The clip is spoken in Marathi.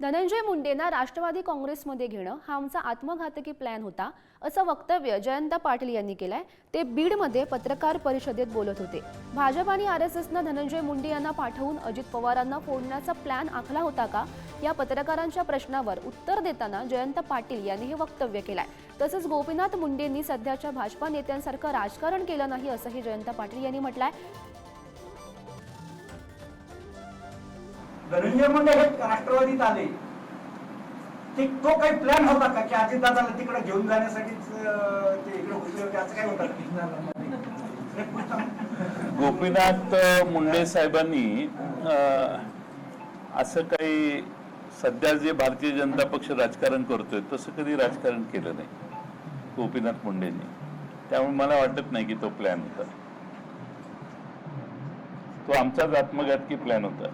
धनंजय मुंडेंना राष्ट्रवादी काँग्रेसमध्ये घेणं हा आमचा आत्मघातकी प्लॅन होता असं वक्तव्य जयंत पाटील यांनी केलंय. ते बीडमध्ये पत्रकार परिषदेत बोलत होते. भाजप आणि आर एस एसनं धनंजय मुंडे यांना पाठवून अजित पवारांना फोडण्याचा प्लॅन आखला होता का? या पत्रकारांच्या प्रश्नावर उत्तर देताना जयंत पाटील यांनी हे वक्तव्य केलंय. तसंच गोपीनाथ मुंडेंनी सध्याच्या भाजपा नेत्यांसारखं राजकारण केलं नाही असंही जयंत पाटील यांनी म्हटलंय. धनंजय मुंडे हे राष्ट्रवादीत आले. ते तो काही प्लॅन होता का की अजितदादाला तिकडे घेऊन जाण्यासाठीच ते इकडे घुसले होते असं काय होतं गोपीनाथ मुंडे साहेबांनी असं काही सध्या जे भारतीय जनता पक्ष राजकारण करतोय तसं कधी राजकारण केलं नाही गोपीनाथ मुंडेंनी. त्यामुळे मला वाटत नाही की तो प्लॅन होता. तो आमचाच आत्मघातकी प्लॅन होता.